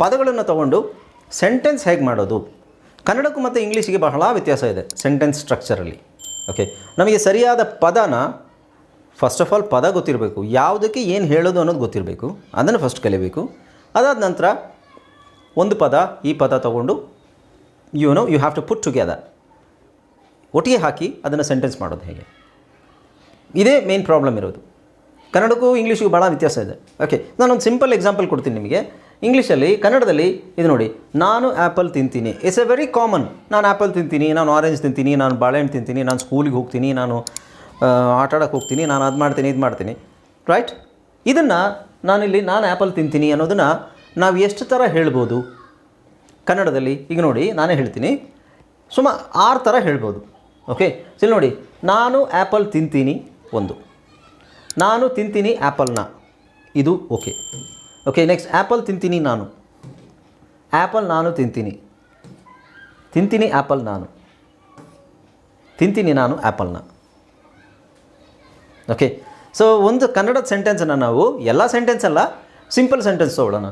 ಪದಗಳನ್ನು ತಗೊಂಡು ಸೆಂಟೆನ್ಸ್ ಹೇಗೆ ಮಾಡೋದು? ಕನ್ನಡಕ್ಕೂ ಮತ್ತು ಇಂಗ್ಲೀಷಿಗೆ ಬಹಳ ವ್ಯತ್ಯಾಸ ಇದೆ ಸೆಂಟೆನ್ಸ್ ಸ್ಟ್ರಕ್ಚರಲ್ಲಿ ಓಕೆ ನಮಗೆ ಸರಿಯಾದ ಪದನ ಫಸ್ಟ್ ಆಫ್ ಆಲ್ ಪದ ಗೊತ್ತಿರಬೇಕು. ಯಾವುದಕ್ಕೆ ಏನು ಹೇಳೋದು ಅನ್ನೋದು ಗೊತ್ತಿರಬೇಕು. ಅದನ್ನು ಫಸ್ಟ್ ಕಲಿಬೇಕು. ಅದಾದ ನಂತರ ಒಂದು ಪದ, ಈ ಪದ ತಗೊಂಡು you know you have to put together ಒಟ್ಟಿಗೆ ಹಾಕಿ ಅದನ್ನು ಸೆಂಟೆನ್ಸ್ ಮಾಡೋದು ಹೇಗೆ? ಇದೇ ಮೇನ್ ಪ್ರಾಬ್ಲಮ್ ಇರೋದು. ಕನ್ನಡಕ್ಕೂ ಇಂಗ್ಲೀಷಿಗೂ ಭಾಳ ವ್ಯತ್ಯಾಸ ಇದೆ. ಓಕೆ ನಾನೊಂದು ಸಿಂಪಲ್ ಎಕ್ಸಾಂಪಲ್ ಕೊಡ್ತೀನಿ ನಿಮಗೆ. ಇಂಗ್ಲೀಷಲ್ಲಿ, ಕನ್ನಡದಲ್ಲಿ ಇದು ನೋಡಿ, ನಾನು ಆ್ಯಪಲ್ ತಿಂತೀನಿ. ಇಟ್ಸ್ ಎ ವೆರಿ ಕಾಮನ್ ನಾನು ಆ್ಯಪಲ್ ತಿಂತೀನಿ, ನಾನು ಆರೆಂಜ್ ತಿಂತೀನಿ, ನಾನು ಬಾಳೆಹಣ್ಣು ತಿಂತೀನಿ, ನಾನು ಸ್ಕೂಲಿಗೆ ಹೋಗ್ತೀನಿ, ನಾನು ಆಟ ಹೋಗ್ತೀನಿ, ನಾನು ಅದು ಮಾಡ್ತೀನಿ, ಇದು ಮಾಡ್ತೀನಿ. ರೈಟ್ ಇದನ್ನು ನಾನಿಲ್ಲಿ, ನಾನು ಆ್ಯಪಲ್ ತಿಂತೀನಿ ಅನ್ನೋದನ್ನು ನಾವು ಎಷ್ಟು ಥರ ಹೇಳ್ಬೋದು? ಕನ್ನಡದಲ್ಲಿ, ಈಗ ನೋಡಿ, ನಾನೇ ಹೇಳ್ತೀನಿ. ಸುಮ, ಆರು ಥರ ಹೇಳ್ಬೋದು. ಓಕೆ ಸರಿ ನೋಡಿ, ನಾನು ಆ್ಯಪಲ್ ತಿಂತೀನಿ ಒಂದು. ನಾನು ತಿಂತೀನಿ ಆ್ಯಪಲ್ನ ಇದು ಓಕೆ ಓಕೆ ನೆಕ್ಸ್ಟ್ ಆ್ಯಪಲ್ ತಿಂತೀನಿ ನಾನು. ಆ್ಯಪಲ್ ನಾನು ತಿಂತೀನಿ. ತಿಂತೀನಿ ಆ್ಯಪಲ್ ನಾನು. ತಿಂತೀನಿ ನಾನು ಆ್ಯಪಲ್ನ ಓಕೆ ಸೊ ಒಂದು ಕನ್ನಡದ ಸೆಂಟೆನ್ಸನ್ನು ನಾವು, ಎಲ್ಲ ಸೆಂಟೆನ್ಸ್ ಅಲ್ಲ ಸಿಂಪಲ್ ಸೆಂಟೆನ್ಸ್ ತೊಗೊಳ್ಳೋಣ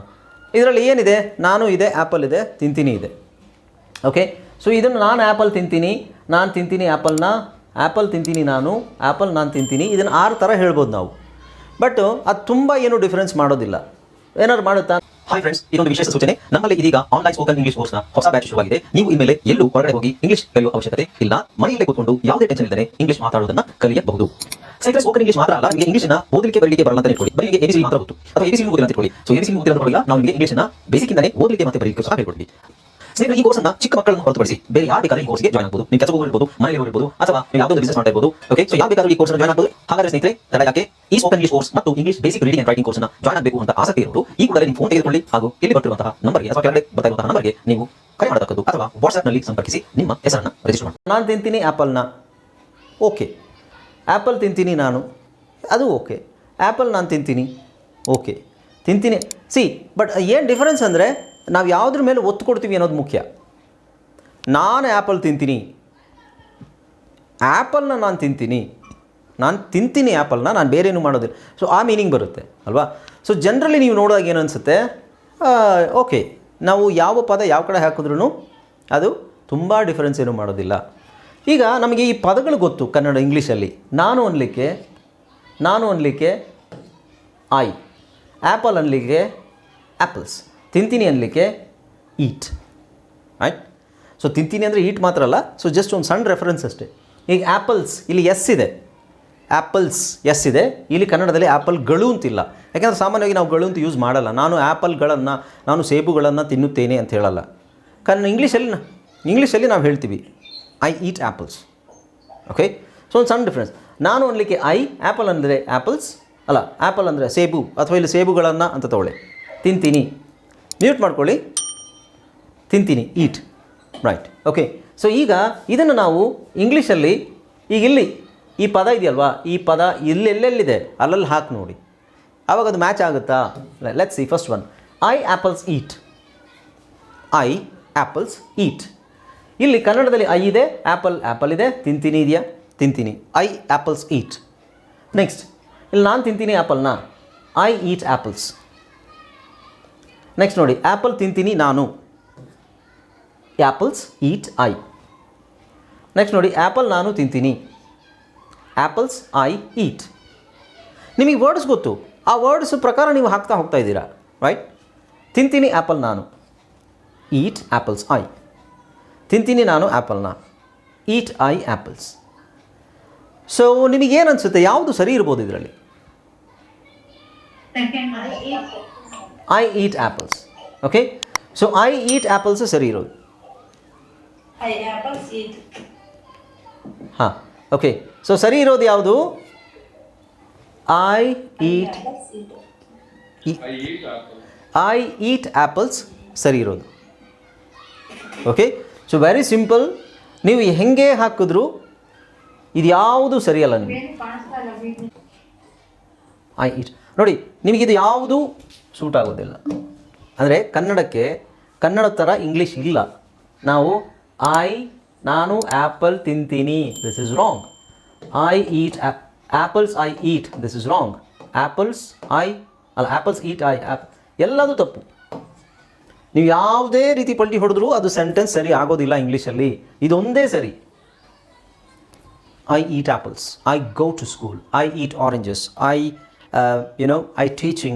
ಇದರಲ್ಲಿ ಏನಿದೆ? ನಾನು ಇದೆ ಆ್ಯಪಲ್ ಇದೆ, ತಿಂತೀನಿ ಇದೆ. ಓಕೆ ಸೊ ಇದನ್ನು ನಾನು ಆ್ಯಪಲ್ ತಿಂತೀನಿ, ನಾನು ತಿಂತೀನಿ ಆ್ಯಪಲ್ನ ಆ್ಯಪಲ್ ತಿಂತೀನಿ ನಾನು ಆ್ಯಪಲ್ ನಾನು ತಿಂತೀನಿ, ಇದನ್ನು ಆರು ಥರ ಹೇಳ್ಬೋದು ನಾವು. ಬಟ್ ಅದು ತುಂಬ ಏನು ಡಿಫ್ರೆನ್ಸ್ ಮಾಡೋದಿಲ್ಲ. ಏನಾದ್ರು ಮಾಡುತ್ತಾ? ಹಾಯ್ ಫ್ರೆಂಡ್ಸ್ ಇದೊಂದು ವಿಶೇಷ ಸೂಚನೆ. ನಮ್ಮಲ್ಲಿ ಇದೀಗ ಆನ್ಲೈನ್ ಸ್ಪೋಕನ್ ಇಂಗ್ಲಿಷ್ ಕೋರ್ಸ್ನ ಹೊಸ ಬ್ಯಾಚ್ ಶುರುವಾಗಿದೆ ನೀವು ಇನ್ಮೇಲೆ ಎಲ್ಲೂ ಹೊರಗಡೆ ಹೋಗಿ ಇಂಗ್ಲಿಷ್ ಕಲಿಯುವ ಅವಶ್ಯಕತೆ ಇಲ್ಲ. ಮನೆಯಲ್ಲೇ ಕೂತ್ಕೊಂಡು ಯಾವುದೇ ಟೆನ್ಷನ್ ಇಲ್ಲದೆ ಇಂಗ್ಲಿಷ್ ಮಾತಾಡೋದನ್ನ ಕಲಿಯಬಹುದು. ಸೈಕ್ಲಸ್ ಸ್ಪೋಕನ್ ಇಂಗ್ಲಿಷ್ ಮಾತ್ರ ಅಲ್ಲ, ನಿಮಗೆ ಇಂಗ್ಲಿಷ್ನ ಓದಲಿಕ್ಕೆ, ಬರಲಿಕ್ಕೆ ಬರಲ್ಲ ಅಂತ ಇಟ್ಕೊಳ್ಳಿ ಬರೀ ಎಬಿಸಿ ಮಾತ್ರ ಗೊತ್ತು. ಅಥವಾ ಎಬಿಸಿ ಓದಿಲ್ಲ ಅಂತ ಇಟ್ಕೊಳ್ಳಿ ಸೊ ಎಬಿಸಿ ಓದಿಲ್ಲ ನಾವು ನಿಮಗೆ ಇಂಗ್ಲಿಷ್ನ ಬೇಸಿಕ್ ಓದಲಿಕ್ಕೆ ಮತ್ತೆ ಬರಲಿಕ್ಕೆ ಸಹ ಹೇಳ್ಕೊಡ್ತೀವಿ. ಸ್ನೇಹಿತರೆ, ಈ ಕೋರ್ಸ್ ಅನ್ನ ಚಿಕ್ಕ ಮಕ್ಕಳನ್ನು ಹೊರತುಪಡಿಸಿ ಬೇರೆ ಯಾರು ಬೇಕಾದ್ರೆ ಈ ಕೋರ್ಸ್ಗೆ ಜಾಯ್ನ್ ಆಗಬಹುದು ನೀವು ಕೆಲಸ ಇರ್ಬೋದು ಮನೆಯಲ್ಲಿ ಇರ್ಬೋದು ಅಥವಾ ನೀವು ಯಾವುದೋ ಬಿಸಿನೆಸ್ ಮಾಡ್ತಾ ಇರ್ಬೋದು. ಓಕೆ ಸೊ ಯಾವ ಬೇಕಾದ್ರೂ ಈ ಕೋರ್ಸ್ ಜಾಯ್ನ್ ಆಗಬಹುದು ಹಾಗಾದ್ರೆ ಸ್ನೇಹಿತರೆ ಯಾಕೆ ಈ ಸ್ಪೋಕನ್ ಇಂಗ್ಲಿಷ್ ಕೋರ್ಸ್ ಮತ್ತು English basic reading and writing course join ಆಗಬೇಕು ಅಂತ ಆಸಕ್ತಿ ಇರೋರು, ಈ ಕೂಡಲೇ ನಿಮ್ಮ ಫೋನ್ ತೆಗೆದುಕೊಳ್ಳಿ ಹಾಗೂ ಇಲ್ಲಿ ಬರ್ತಿರುವಂತಹ ನಂಬರ್ಗೆ ಅಥವಾ ಕೆಳಗಡೆ ಬರ್ತಾ ಇರುವಂತಹ ನಂಬರ್ಗೆ ನೀವು ಕರೆ ಮಾಡತಕ್ಕದ್ದು ಅಥವಾ ವಾಟ್ಸ್ಆಪ್ನಲ್ಲಿ ಸಂಪರ್ಕಿಸಿ ನಿಮ್ಮ ಹೆಸರನ್ನ ರಿಜಿಸ್ಟರ್ ಮಾಡಿ ನಾನು ತಿಂತೀನಿ ಆ್ಯಪಲ್ನ ಓಕೆ ಆ್ಯಪಲ್ ತಿಂತೀನಿ ನಾನು. ಅದು ಓಕೆ ಆ್ಯಪಲ್ ನಾನು ತಿಂತೀನಿ. ಓಕೆ ತಿಂತೀನಿ. ಸಿ ಬಟ್ ಏನು ಡಿಫರೆನ್ಸ್ ಅಂದರೆ ನಾವು ಯಾವುದ್ರ ಮೇಲೆ ಒತ್ತು ಕೊಡ್ತೀವಿ ಅನ್ನೋದು ಮುಖ್ಯ. ನಾನು ಆ್ಯಪಲ್ ತಿಂತೀನಿ. ಆ್ಯಪಲ್ನ ನಾನು ತಿಂತೀನಿ. ನಾನು ತಿಂತೀನಿ ಆ್ಯಪಲ್ನ ನಾನು ಬೇರೇನು ಮಾಡೋದಿಲ್ಲ. ಸೊ ಆ ಮೀನಿಂಗ್ ಬರುತ್ತೆ, ಅಲ್ವಾ? ಸೊ ಜನರಲಿ ನೀವು ನೋಡಿದಾಗ ಏನು ಅನಿಸುತ್ತೆ ಓಕೆ ನಾವು ಯಾವ ಪದ ಯಾವ ಕಡೆ ಹಾಕಿದ್ರೂ ಅದು ತುಂಬ ಡಿಫರೆನ್ಸ್ ಏನು ಮಾಡೋದಿಲ್ಲ. ಈಗ ನಮಗೆ ಈ ಪದಗಳು ಗೊತ್ತು ಕನ್ನಡ, ಇಂಗ್ಲೀಷಲ್ಲಿ. ನಾನು ಅನ್ಲಿಕ್ಕೆ ನಾನು ಅನ್ಲಿಕ್ಕೆ ಐ ಆ್ಯಪಲ್ ಅನ್ಲಿಕ್ಕೆ ಆ್ಯಪಲ್ಸ್ ತಿಂತೀನಿ ಅನ್ನಲಿಕ್ಕೆ ಈಟ್ ಆಯ್ತು ಸೊ ತಿಂತೀನಿ ಅಂದರೆ ಈಟ್ ಮಾತ್ರ ಅಲ್ಲ ಸೊ ಜಸ್ಟ್ ಒಂದು ಸಣ್ಣ ರೆಫರೆನ್ಸ್ ಅಷ್ಟೇ. ಈಗ ಆ್ಯಪಲ್ಸ್ ಇಲ್ಲಿ ಎಸ್ ಇದೆ. ಆ್ಯಪಲ್ಸ್ ಎಸ್ ಇದೆ. ಇಲ್ಲಿ ಕನ್ನಡದಲ್ಲಿ ಆ್ಯಪಲ್ಗಳು ಅಂತಿಲ್ಲ. ಯಾಕೆಂದರೆ ಸಾಮಾನ್ಯವಾಗಿ ನಾವು ಗಳು ಅಂತ ಯೂಸ್ ಮಾಡಲ್ಲ. ನಾನು ಆ್ಯಪಲ್ಗಳನ್ನು ನಾನು ಸೇಬುಗಳನ್ನು ತಿನ್ನುತ್ತೇನೆ ಅಂತ ಹೇಳಲ್ಲ. ಕಾರಣ ಇಂಗ್ಲೀಷಲ್ಲಿ ಇಂಗ್ಲೀಷಲ್ಲಿ ನಾವು ಹೇಳ್ತೀವಿ I eat apples okay so ಒಂದು ಸಣ್ಣ ಡಿಫ್ರೆನ್ಸ್ ನಾನು ಅನ್ಲಿಕ್ಕೆ ಐ ಆ್ಯಪಲ್ ಅಂದರೆ ಆ್ಯಪಲ್ಸ್ ಅಲ್ಲ ಆ್ಯಪಲ್ ಅಂದರೆ ಸೇಬು, ಅಥವಾ ಇಲ್ಲಿ ಸೇಬುಗಳನ್ನು ಅಂತ ತಗೊಳ್ಳಿ. ತಿಂತೀನಿ. ಮ್ಯೂಟ್ ಮಾಡ್ಕೊಳ್ಳಿ. ತಿಂತೀನಿ. ಈಟ್ ರೈಟ್ ಓಕೆ ಸೊ ಈಗ ಇದನ್ನು ನಾವು ಇಂಗ್ಲೀಷಲ್ಲಿ ಈಗ ಇಲ್ಲಿ ಈ ಪದ ಇದೆಯಲ್ವಾ? ಈ ಪದ ಇಲ್ಲಿ ಎಲ್ಲೆಲ್ಲಿದೆ ಅಲ್ಲಲ್ಲಿ ಹಾಕಿ ನೋಡಿ. ಆವಾಗ ಅದು ಮ್ಯಾಚ್ ಆಗುತ್ತಾ? Let's see first one I apples eat I apples eat ಇಲ್ಲಿ ಕನ್ನಡದಲ್ಲಿ ಐ ಇದೆ ಆ್ಯಪಲ್ ಆ್ಯಪಲ್ ಇದೆ. ತಿಂತೀನಿ ಇದೆಯಾ? ತಿಂತೀನಿ. ಐ ಆ್ಯಪಲ್ಸ್ ಈಟ್ ನೆಕ್ಸ್ಟ್ ಇಲ್ಲಿ ನಾನು ತಿಂತೀನಿ ಆ್ಯಪಲ್ನ ಐ ಈಟ್ ಆ್ಯಪಲ್ಸ್ ನೆಕ್ಸ್ಟ್ ನೋಡಿ ಆ್ಯಪಲ್ ತಿಂತೀನಿ ನಾನು. ಆ್ಯಪಲ್ಸ್ ಈಟ್ ಐ ನೆಕ್ಸ್ಟ್ ನೋಡಿ ಆ್ಯಪಲ್ ನಾನು ತಿಂತೀನಿ. ಆ್ಯಪಲ್ಸ್ ಐ ಈಟ್ ನಿಮಗೆ ವರ್ಡ್ಸ್ ಗೊತ್ತು. ಆ ವರ್ಡ್ಸ್ ಪ್ರಕಾರ ನೀವು ಹಾಕ್ತಾ ಹೋಗ್ತಾ ಇದ್ದೀರಾ ರೈಟ್ ತಿಂತೀನಿ ಆ್ಯಪಲ್ ನಾನು. ಈಟ್ ಆ್ಯಪಲ್ಸ್ ಐ ತಿಂತೀನಿ ನಾನು ಆ್ಯಪಲ್ನ ಈಟ್ ಐ ಆ್ಯಪಲ್ಸ್ ಸೊ ನಿಮಗೇನು ಅನಿಸುತ್ತೆ? ಯಾವುದು ಸರಿ ಇರ್ಬೋದು ಇದರಲ್ಲಿ? I eat apples okay so I eat apples ಸರಿ ಇರೋದು I apples eat. ಹಾಂ ಓಕೆ ಸೊ ಸರಿ ಇರೋದು ಯಾವುದು I eat. I eat apples ಸರಿ ಇರೋದು ಓಕೆ ಸೊ ವೆರಿ ಸಿಂಪಲ್ ನೀವು ಹೆಂಗೆ ಹಾಕಿದ್ರು ಇದು ಯಾವುದು ಸರಿಯಲ್ಲ ನಿಮಗೆ. ಐ ಈಟ್ ನೋಡಿ ನಿಮಗಿದು ಯಾವುದು ಸೂಟ್ ಆಗೋದಿಲ್ಲ. ಅಂದರೆ ಕನ್ನಡಕ್ಕೆ, ಕನ್ನಡ ಥರ ಇಂಗ್ಲೀಷ್ ಇಲ್ಲ. ನಾವು ಐ ನಾನು ಆ್ಯಪಲ್ ತಿಂತೀನಿ this is wrong I eat apples I eat this is wrong apples I ಅಲ್ಲ ಆ್ಯಪಲ್ಸ್ ಈಟ್ ಐ ಆ್ಯಪ್ ಎಲ್ಲದೂ ತಪ್ಪು. ನೀವು ಯಾವುದೇ ರೀತಿ ಪಲ್ಟಿ ಹೊಡೆದ್ರೂ ಅದು ಸೆಂಟೆನ್ಸ್ ಸರಿ ಆಗೋದಿಲ್ಲ ಇಂಗ್ಲೀಷಲ್ಲಿ ಇದೊಂದೇ ಸರಿ. I eat apples I go to school I eat oranges I you know I teach I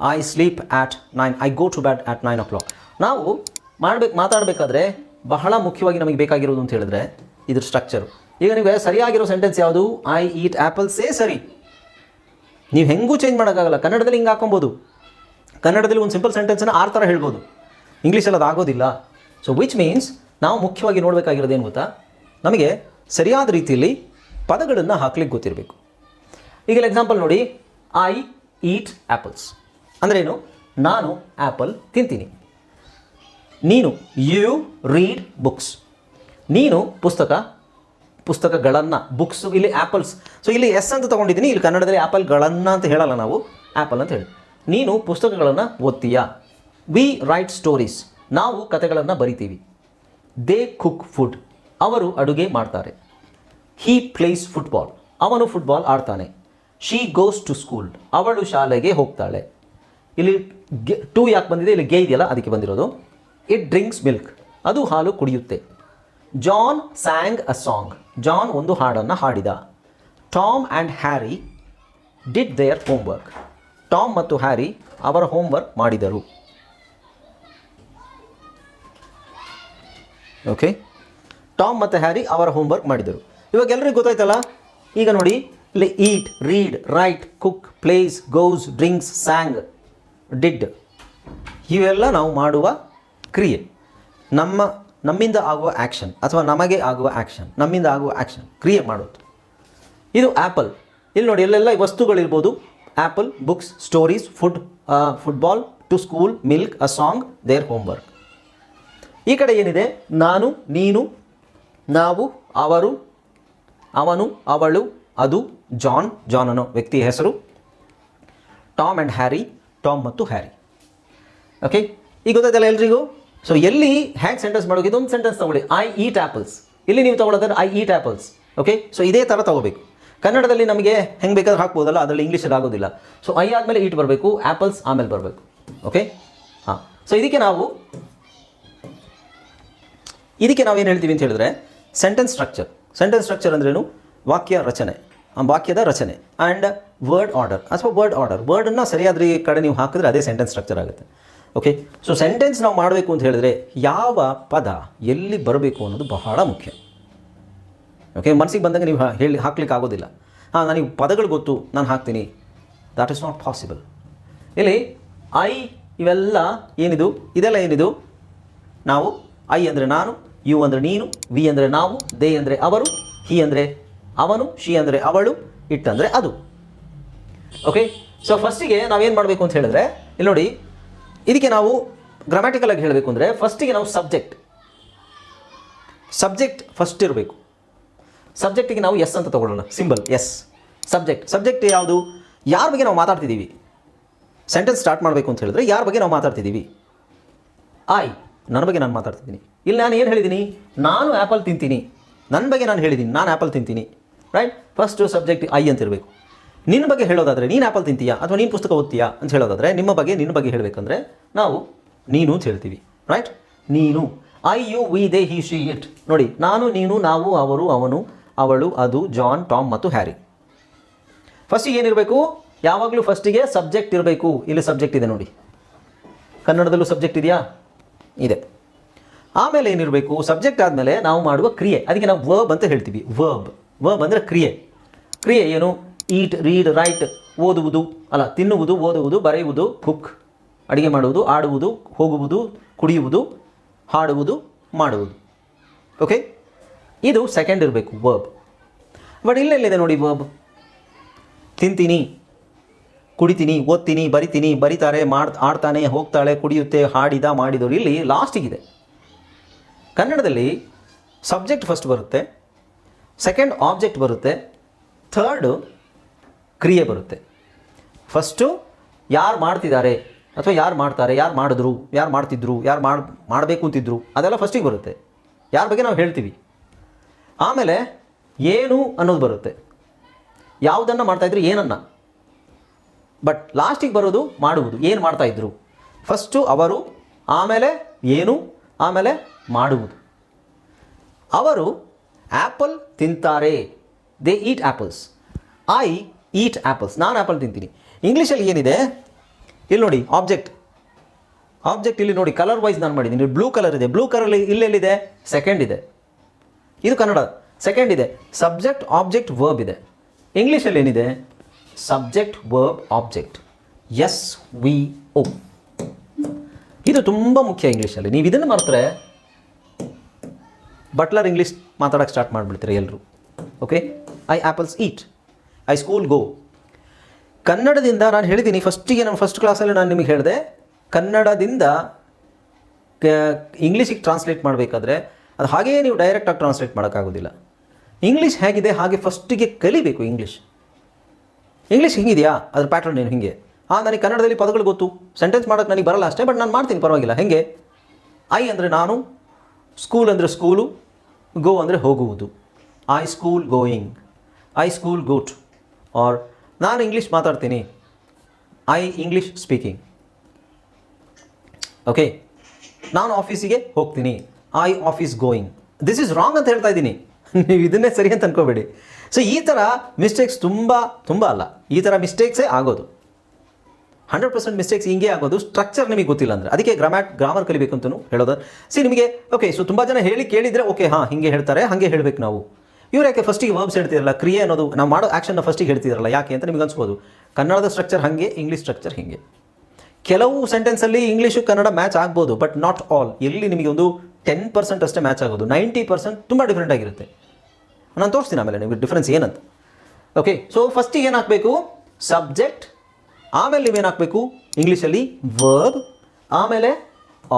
teach sleep I nine I go to bed to nine o'clock. ನಾವು ಮಾಡ್ಬೇಕು, ಮಾತಾಡಬೇಕಾದ್ರೆ ಬಹಳ ಮುಖ್ಯವಾಗಿ ನಮಗೆ ಬೇಕಾಗಿರೋದು ಅಂತ ಹೇಳಿದ್ರೆ ಇದ್ರ ಸ್ಟ್ರಕ್ಚರು ಈಗ ನೀವು ಸರಿಯಾಗಿರೋ ಸೆಂಟೆನ್ಸ್ ಯಾವುದು? ಐ ಈಟ್ ಆ್ಯಪಲ್ಸೇ ಸರಿ. ನೀವು ಹೆಂಗೂ ಚೇಂಜ್ ಮಾಡೋಕ್ಕಾಗಲ್ಲ. ಕನ್ನಡದಲ್ಲಿ ಹಿಂಗೆ ಹಾಕೊಬೋದು. ಕನ್ನಡದಲ್ಲಿ ಒಂದು ಸಿಂಪಲ್ ಸೆಂಟೆನ್ಸನ್ನು ಆರು ಥರ ಹೇಳ್ಬೋದು. ಇಂಗ್ಲೀಷಲ್ಲಿ ಅದು ಆಗೋದಿಲ್ಲ. ಸೊ ವಿಚ್ ಮೀನ್ಸ್ ನಾವು ಮುಖ್ಯವಾಗಿ ನೋಡಬೇಕಾಗಿರೋದು ಏನು ಗೊತ್ತಾ? ನಮಗೆ ಸರಿಯಾದ ರೀತಿಯಲ್ಲಿ ಪದಗಳನ್ನು ಹಾಕ್ಲಿಕ್ಕೆ ಗೊತ್ತಿರಬೇಕು. ಈಗ ಎಕ್ಸಾಂಪಲ್ ನೋಡಿ. ಐ ಈಟ್ ಆ್ಯಪಲ್ಸ್ ಅಂದ್ರೇನು? ನಾನು ಆ್ಯಪಲ್ ತಿಂತೀನಿ. ನೀನು ಯು ರೀಡ್ ಬುಕ್ಸ್ ನೀನು ಪುಸ್ತಕ, ಪುಸ್ತಕಗಳನ್ನು ಬುಕ್ಸ್ ಇಲ್ಲಿ ಆ್ಯಪಲ್ಸ್ ಸೊ ಇಲ್ಲಿ ಎಸ್ ಅಂತ ತೊಗೊಂಡಿದ್ದೀನಿ, ಇಲ್ಲಿ ಕನ್ನಡದಲ್ಲಿ ಆ್ಯಪಲ್ಗಳನ್ನು ಅಂತ ಹೇಳಲ್ಲ ನಾವು ಆ್ಯಪಲ್ ಅಂತ ಹೇಳಿ. ನೀನು ಪುಸ್ತಕಗಳನ್ನು ಓದ್ತೀಯಾ? ವಿ ರೈಟ್ ಸ್ಟೋರೀಸ್ ನಾವು ಕತೆಗಳನ್ನು ಬರಿತೀವಿ. ದೇ ಕುಕ್ ಫುಡ್ ಅವರು ಅಡುಗೆ ಮಾಡ್ತಾರೆ. ಹೀ ಪ್ಲೇಸ್ ಫುಟ್ಬಾಲ್ ಅವನು ಫುಟ್ಬಾಲ್ ಆಡ್ತಾನೆ. ಶೀ ಗೋಸ್ ಟು ಸ್ಕೂಲ್ ಅವಳು ಶಾಲೆಗೆ ಹೋಗ್ತಾಳೆ. ಇಲ್ಲಿ ಗೆ ಟೂ ಯಾಕೆ ಬಂದಿದೆ? ಇಲ್ಲಿ ಗೆ ಇದೆಯಲ್ಲ, ಅದಕ್ಕೆ ಬಂದಿರೋದು. ಇಟ್ ಡ್ರಿಂಕ್ಸ್ ಮಿಲ್ಕ್ ಅದು ಹಾಲು ಕುಡಿಯುತ್ತೆ. John sang a song John ಒಂದು ಹಾಡನ್ನು ಹಾಡಿದ. Tom and Harry did their homework Tom ಮತ್ತು ಹ್ಯಾರಿ ಅವರ ಹೋಮ್ವರ್ಕ್ ಮಾಡಿದರು. ಓಕೆ ಟಾಮ್ ಮತ್ತು ಹ್ಯಾರಿ ಅವರ ಹೋಮ್ವರ್ಕ್ ಮಾಡಿದರು. ಇವಾಗ ಎಲ್ಲರಿಗೂ ಗೊತ್ತಾಯ್ತಲ್ಲ? ಈಗ ನೋಡಿ, ಇಲ್ಲಿ eat read write cook plays goes drinks sang did ಇವೆಲ್ಲ ನಾವು ಮಾಡುವ ಕ್ರಿಯೆ. ನಮ್ಮ, ನಮ್ಮಿಂದ ಆಗುವ ಆ್ಯಕ್ಷನ್ ಅಥವಾ ನಮಗೆ ಆಗುವ ಆ್ಯಕ್ಷನ್ ನಮ್ಮಿಂದ ಆಗುವ ಆ್ಯಕ್ಷನ್ ಕ್ರಿಯೆ ಮಾಡೋದು ಇದು ಆ್ಯಪಲ್ ಇಲ್ಲಿ ನೋಡಿ ಎಲ್ಲೆಲ್ಲ ವಸ್ತುಗಳಿರ್ಬೋದು. Apple books stories food football to school milk a song their homework ಈ ಕಡೆ ಏನಿದೆ? ನಾನು, ನೀನು, ನಾವು, ಅವರು, ಅವನು, ಅವಳು, ಅದು, ಜಾನ್ ಜಾನ್ ಅನ್ನೋ ವ್ಯಕ್ತಿಯ ಹೆಸರು. ಟಾಮ್ ಆ್ಯಂಡ್ ಹ್ಯಾರಿ ಟಾಮ್ ಮತ್ತು ಹ್ಯಾರಿ. ಓಕೆ ಈಗ ಗೊತ್ತಾಯ್ತಲ್ಲ ಎಲ್ರಿಗೂ? ಸೊ ಎಲ್ಲಿ ಹ್ಯಾಂಗ್ ಸೆಂಟೆನ್ಸ್ ಮಾಡೋಕೆ ಇದೊಂದು ಸೆಂಟೆನ್ಸ್ ತಗೊಳ್ಳಿ. ಐ ಈಟ್ ಆ್ಯಪಲ್ಸ್ ಇಲ್ಲಿ ನೀವು ತಗೊಳ್ಳೋದಾದ್ರೆ I eat apples okay so ಇದೇ ಥರ ತಗೋಬೇಕು. ಕನ್ನಡದಲ್ಲಿ ನಮಗೆ ಹೆಂಗೆ ಬೇಕಾದ್ರೆ ಹಾಕ್ಬೋದಲ್ಲ, ಅದರಲ್ಲಿ ಇಂಗ್ಲೀಷಲ್ಲಿ ಆಗೋದಿಲ್ಲ. ಸೊ ಐ ಆದಮೇಲೆ ಈಟ್ ಬರಬೇಕು ಆ್ಯಪಲ್ಸ್ ಆಮೇಲೆ ಬರಬೇಕು. ಓಕೆ ಹಾಂ. ಸೊ ಇದಕ್ಕೆ ನಾವು, ಇದಕ್ಕೆ ನಾವೇನು ಹೇಳ್ತೀವಿ ಅಂತ ಹೇಳಿದ್ರೆ ಸೆಂಟೆನ್ಸ್ ಸ್ಟ್ರಕ್ಚರ್ ಸೆಂಟೆನ್ಸ್ ಸ್ಟ್ರಕ್ಚರ್ ಅಂದ್ರೇನು? ವಾಕ್ಯ ರಚನೆ. ವಾಕ್ಯದ ರಚನೆ ಆ್ಯಂಡ್ ವರ್ಡ್ ಆರ್ಡರ್ ಅಥವಾ ವರ್ಡ್ ಆರ್ಡರ್ ವರ್ಡನ್ನು ಸರಿಯಾದ ಕಡೆ ನೀವು ಹಾಕಿದ್ರೆ ಅದೇ ಸೆಂಟೆನ್ಸ್ ಸ್ಟ್ರಕ್ಚರ್ ಆಗುತ್ತೆ. ಓಕೆ ಸೊ ಸೆಂಟೆನ್ಸ್ ನಾವು ಮಾಡಬೇಕು ಅಂತ ಹೇಳಿದ್ರೆ ಯಾವ ಪದ ಎಲ್ಲಿ ಬರಬೇಕು ಅನ್ನೋದು ಬಹಳ ಮುಖ್ಯ. ಓಕೆ ಮನಸ್ಸಿಗೆ ಬಂದಾಗ ನೀವು ಹೇಳಿ ಹಾಕ್ಲಿಕ್ಕೆ ಆಗೋದಿಲ್ಲ. ಹಾಂ, ನನಗೆ ಪದಗಳು ಗೊತ್ತು, ನಾನು ಹಾಕ್ತೀನಿ. ದಾಟ್ ಇಸ್ ನಾಟ್ ಪಾಸಿಬಲ್ ಇಲ್ಲಿ ಐ ಇವೆಲ್ಲ ಏನಿದು? ಇದೆಲ್ಲ ಏನಿದು? ನಾವು ಐ ಅಂದರೆ ನಾನು ಯು ಅಂದರೆ ನೀನು ವಿ ಅಂದರೆ ನಾವು ದೇ ಅಂದರೆ ಅವರು ಹಿ ಅಂದರೆ ಅವನು, ಶಿ ಅಂದರೆ ಅವಳು, ಇಟ್ ಅಂದರೆ ಅದು. ಓಕೆ ಸೊ ಫಸ್ಟಿಗೆ ನಾವೇನು ಮಾಡಬೇಕು ಅಂತ ಹೇಳಿದ್ರೆ, ಇಲ್ಲಿ ನೋಡಿ, ಇದಕ್ಕೆ ನಾವು ಗ್ರಾಮ್ಯಾಟಿಕಲ್ ಆಗಿ ಹೇಳಬೇಕು ಅಂದರೆ ಫಸ್ಟಿಗೆ ನಾವು ಸಬ್ಜೆಕ್ಟ್ ಸಬ್ಜೆಕ್ಟ್ ಫಸ್ಟ್ ಇರಬೇಕು. ಸಬ್ಜೆಕ್ಟಿಗೆ ನಾವು ಎಸ್ ಅಂತ ತಗೊಳ್ಳೋಣ. ಸಿಂಬಲ್ ಎಸ್ ಸಬ್ಜೆಕ್ಟ್ ಸಬ್ಜೆಕ್ಟ್ ಯಾವುದು? ಯಾರ ಬಗ್ಗೆ ನಾವು ಮಾತಾಡ್ತಿದ್ದೀವಿ? ಸೆಂಟೆನ್ಸ್ ಸ್ಟಾರ್ಟ್ ಮಾಡಬೇಕು ಅಂತ ಹೇಳಿದ್ರೆ, ಯಾರ ಬಗ್ಗೆ ನಾವು ಮಾತಾಡ್ತಿದ್ದೀವಿ? ಆಯ್ ನನ್ನ ಬಗ್ಗೆ ನಾನು ಮಾತಾಡ್ತಿದ್ದೀನಿ. ಇಲ್ಲಿ ನಾನು ಏನು ಹೇಳಿದ್ದೀನಿ? ನಾನು ಆ್ಯಪಲ್ ತಿಂತೀನಿ. ನನ್ನ ಬಗ್ಗೆ ನಾನು ಹೇಳಿದ್ದೀನಿ. ನಾನು ಆ್ಯಪಲ್ ತಿಂತೀನಿ. ರೈಟ್ ಫಸ್ಟು ಸಬ್ಜೆಕ್ಟ್ ಐ ಅಂತ ಇರಬೇಕು ನಿನ್ನ ಬಗ್ಗೆ ಹೇಳೋದಾದರೆ ನೀನು ಆ್ಯಪಲ್ ತಿಂತೀಯಾ? ಅಥವಾ ನೀನು ಪುಸ್ತಕ ಓದ್ತೀಯಾ? ಅಂತ ಹೇಳೋದಾದರೆ ನಿಮ್ಮ ಬಗ್ಗೆ ನಿನ್ನ ಬಗ್ಗೆ ಹೇಳಬೇಕಂದ್ರೆ ನಾವು ನೀನು ಅಂತ ಹೇಳ್ತೀವಿ. ರೈಟ್ ನೀನು. I you we they he she it ನೋಡಿ, ನಾನು, ನೀನು, ನಾವು, ಅವರು, ಅವನು, ಅವಳು, ಅದು ಜಾನ್ ಟಾಮ್ ಮತ್ತು ಹ್ಯಾರಿ ಫಸ್ಟಿಗೆ ಏನಿರಬೇಕು? ಯಾವಾಗಲೂ ಫಸ್ಟಿಗೆ ಸಬ್ಜೆಕ್ಟ್ ಇರಬೇಕು. ಇಲ್ಲಿ ಸಬ್ಜೆಕ್ಟ್ ಇದೆ ನೋಡಿ. ಕನ್ನಡದಲ್ಲೂ ಸಬ್ಜೆಕ್ಟ್ ಇದೆಯಾ? ಇದೆ. ಆಮೇಲೆ ಏನಿರಬೇಕು? ಸಬ್ಜೆಕ್ಟ್ ಆದಮೇಲೆ ನಾವು ಮಾಡುವ ಕ್ರಿಯೆ. ಅದಕ್ಕೆ ನಾವು ವರ್ಬ್ ಅಂತ ಹೇಳ್ತೀವಿ. ವರ್ಬ್ ವರ್ಬ್ ಅಂದರೆ ಕ್ರಿಯೆ. ಕ್ರಿಯೆ ಏನು? ಈಟ್ ರೀಡ್ ರೈಟ್ ಓದುವುದು. ಅಲ್ಲ, ತಿನ್ನುವುದು, ಓದುವುದು, ಬರೆಯುವುದು ಕುಕ್ ಅಡುಗೆ ಮಾಡುವುದು, ಆಡುವುದು, ಹೋಗುವುದು, ಕುಡಿಯುವುದು, ಹಾಡುವುದು, ಮಾಡುವುದು. ಓಕೆ ಇದು ಸೆಕೆಂಡ್ ಇರಬೇಕು ವರ್ಬ್ ಬಟ್ ಇಲ್ಲೆಲ್ಲಿದೆ ನೋಡಿ ವರ್ಬ್ ತಿಂತೀನಿ, ಕುಡಿತೀನಿ, ಓದ್ತೀನಿ, ಬರಿತೀನಿ, ಬರಿತಾರೆ, ಮಾಡ್, ಆಡ್ತಾನೆ, ಹೋಗ್ತಾಳೆ, ಕುಡಿಯುತ್ತೆ, ಹಾಡಿದ ಮಾಡಿದವರು ಇಲ್ಲಿ ಲಾಸ್ಟಿಗಿದೆ ಕನ್ನಡದಲ್ಲಿ ಸಬ್ಜೆಕ್ಟ್ ಫಸ್ಟ್ ಬರುತ್ತೆ. ಸೆಕೆಂಡ್ ಆಬ್ಜೆಕ್ಟ್ ಬರುತ್ತೆ. ಥರ್ಡು ಕ್ರಿಯೆ ಬರುತ್ತೆ. ಫಸ್ಟು ಯಾರು ಮಾಡ್ತಿದ್ದಾರೆ ಅಥವಾ ಯಾರು ಮಾಡ್ತಾರೆ, ಯಾರು ಮಾಡಿದ್ರು, ಯಾರು ಮಾಡ್ತಿದ್ರು, ಯಾರು ಮಾಡ್, ಮಾಡಬೇಕು ಅಂತಿದ್ರು, ಅದೆಲ್ಲ ಫಸ್ಟಿಗೆ ಬರುತ್ತೆ. ಯಾರ ಬಗ್ಗೆ ನಾವು ಹೇಳ್ತೀವಿ. ಆಮೇಲೆ ಏನು ಅನ್ನೋದು ಬರುತ್ತೆ. ಯಾವುದನ್ನು ಮಾಡ್ತಾಯಿದ್ರು ಏನನ್ನು. ಬಟ್ ಲಾಸ್ಟಿಗೆ ಬರೋದು ಮಾಡುವುದು, ಏನು ಮಾಡ್ತಾಯಿದ್ರು ಫಸ್ಟು ಅವರು, ಆಮೇಲೆ ಏನು, ಆಮೇಲೆ ಮಾಡುವುದು. ಅವರು ಆ್ಯಪಲ್ ತಿಂತಾರೆ. They eat apples I eat apples ನಾನು ಆ್ಯಪಲ್ ತಿಂತೀನಿ. ಇಂಗ್ಲೀಷಲ್ಲಿ ಏನಿದೆ? ಇಲ್ಲಿ ನೋಡಿ ಆಬ್ಜೆಕ್ಟ್ ಆಬ್ಜೆಕ್ಟ್ ಇಲ್ಲಿ ನೋಡಿ ಕಲರ್ ವೈಸ್ ನಾನು ಮಾಡಿದ್ದೀನಿ. ಬ್ಲೂ ಕಲರ್ ಇದೆ. ಬ್ಲೂ ಕಲರ್ ಇಲ್ಲೆಲ್ಲಿದೆ ಸೆಕೆಂಡ್ ಇದೆ. ಇದು ಕನ್ನಡ. ಸೆಕೆಂಡ್ ಇದೆ. ಸಬ್ಜೆಕ್ಟ್ ಆಬ್ಜೆಕ್ಟ್ ವರ್ಬ್ ಇದೆ. ಇಂಗ್ಲೀಷಲ್ಲಿ ಏನಿದೆ? Subject verb object S V O ಇದು ತುಂಬ ಮುಖ್ಯ ಇಂಗ್ಲೀಷಲ್ಲಿ ನೀವು ಇದನ್ನು ಮಾತ್ರ ಬಟ್ಲರ್ ಇಂಗ್ಲೀಷ್ ಮಾತಾಡೋಕ್ಕೆ ಸ್ಟಾರ್ಟ್ ಮಾಡಿಬಿಡ್ತೀರಿ ಎಲ್ಲರೂ okay I apples eat I school go ಕನ್ನಡದಿಂದ ನಾನು ಹೇಳಿದ್ದೀನಿ ಫಸ್ಟಿಗೆ ನಮ್ಮ ಫಸ್ಟ್ ಕ್ಲಾಸಲ್ಲಿ ನಾನು ನಿಮಗೆ ಹೇಳಿದೆ, ಕನ್ನಡದಿಂದ ಇಂಗ್ಲೀಷಿಗೆ ಟ್ರಾನ್ಸ್ಲೇಟ್ ಮಾಡಬೇಕಾದ್ರೆ ಅದು ಹಾಗೇ ನೀವು ಡೈರೆಕ್ಟಾಗಿ ಟ್ರಾನ್ಸ್ಲೇಟ್ ಮಾಡೋಕ್ಕಾಗೋದಿಲ್ಲ. ಇಂಗ್ಲೀಷ್ ಹೇಗಿದೆ, ಹಾಗೆ ಫಸ್ಟಿಗೆ ಕಲಿಬೇಕು ಇಂಗ್ಲೀಷ್ ಇಂಗ್ಲೀಷ್ ಹಿಂಗಿದೆಯಾ? ಅದ್ರ ಪ್ಯಾಟರ್ನ್ ಏನು ಹಿಂಗೆ? ಹಾಂ ನನಗೆ ಕನ್ನಡದಲ್ಲಿ ಪದಗಳು ಗೊತ್ತು. ಸೆಂಟೆನ್ಸ್ ಮಾಡೋಕ್ಕೆ ನನಗೆ ಬರಲ್ಲ ಅಷ್ಟೇ ಬಟ್ ನಾನು ಮಾಡ್ತೀನಿ, ಪರವಾಗಿಲ್ಲ. ಹೇಗೆ? ಐ ಅಂದರೆ ನಾನು ಸ್ಕೂಲ್ ಅಂದರೆ ಸ್ಕೂಲು ಗೋ ಅಂದರೆ ಹೋಗುವುದು. I school going I school got or ನಾನು ಇಂಗ್ಲೀಷ್ ಮಾತಾಡ್ತೀನಿ. ಐ ಇಂಗ್ಲೀಷ್ ಸ್ಪೀಕಿಂಗ್ ಓಕೆ ನಾನು ಆಫೀಸಿಗೆ ಹೋಗ್ತೀನಿ. I office going this is wrong ಅಂತ ಹೇಳ್ತಾ ಇದ್ದೀನಿ. ನೀವು ಇದನ್ನೇ ಸರಿ ಅಂತ ಅನ್ಕೋಬೇಡಿ. ಸೊ ಈ ಥರ ಮಿಸ್ಟೇಕ್ಸ್ ತುಂಬ ತುಂಬ ಅಲ್ಲ. ಈ ಥರ ಮಿಸ್ಟೇಕ್ಸೇ ಆಗೋದು. ಹಂಡ್ರೆಡ್ ಪರ್ಸೆಂಟ್ ಮಿಸ್ಟೇಕ್ಸ್ ಹಿಂಗೆ ಆಗೋದು ಸ್ಟ್ರಕ್ಚರ್ ನಿಮಗೆ ಗೊತ್ತಿಲ್ಲ ಅಂದ್ರೆ. ಅದಕ್ಕೆ ಗ್ರಾಮ್ಯಾಟ್ ಗ್ರಾಮರ್ ಕಲಿಬೇಕು ಅಂತಲೂ ಹೇಳೋದು ಸಿ ನಿಮಗೆ ಓಕೆ ಸೊ ತುಂಬ ಜನ ಹೇಳಿ ಕೇಳಿದರೆ ಓಕೆ ಹಾಂ, ಹಿಂಗೆ ಹೇಳ್ತಾರೆ, ಹಾಗೆ ಹೇಳಬೇಕು ನಾವು. ಇವ್ರು ಯಾಕೆ ಫಸ್ಟಿಗೆ ವರ್ಬ್ಸ್ ಹೇಳ್ತಿರಲ್ಲ, ಕ್ರಿಯೆ ಅನ್ನೋದು ನಾವು ಮಾಡೋ ಆ್ಯಕ್ಷನ್ನ ಫಸ್ಟಿಗೆ ಹೇಳ್ತಿರಲ್ಲ, ಯಾಕೆ ಅಂತ ನಿಮ್ಗೆ ಅನ್ಸ್ಬೋದು. ಕನ್ನಡದ ಸ್ಟ್ರಕ್ಚರ್ ಹಾಗೆ ಇಂಗ್ಲೀಷ್ ಸ್ಟ್ರಕ್ಚರ್ ಹಿಂಗೆ. ಕೆಲವು ಸೆಂಟೆನ್ಸಲ್ಲಿ ಇಂಗ್ಲೀಷು ಕನ್ನಡ ಮ್ಯಾಚ್ ಆಗ್ಬೋದು ಬಟ್ ನಾಟ್ ಆಲ್ ಎಲ್ಲಿ ನಿಮಗೆ ಒಂದು ಟೆನ್ ಪರ್ಸೆಂಟ್ ಅಷ್ಟೇ ಮ್ಯಾಚ್ ಆಗೋದು ನೈಂಟಿ ಪರ್ಸೆಂಟ್ ತುಂಬ ಡಿಫ್ರೆಂಟ್ ಆಗಿರುತ್ತೆ. ನಾನು ತೋರಿಸ್ತೀನಿ ಆಮೇಲೆ ನಿಮಗೆ ಡಿಫ್ರೆನ್ಸ್ ಏನಂತ. ಓಕೆ ಸೊ ಫಸ್ಟಿಗೆ ಏನು ಹಾಕಬೇಕು? ಸಬ್ಜೆಕ್ಟ್ ಆಮೇಲೆ ನೀವೇನು ಹಾಕಬೇಕು ಇಂಗ್ಲೀಷಲ್ಲಿ ವರ್ಬ್ ಆಮೇಲೆ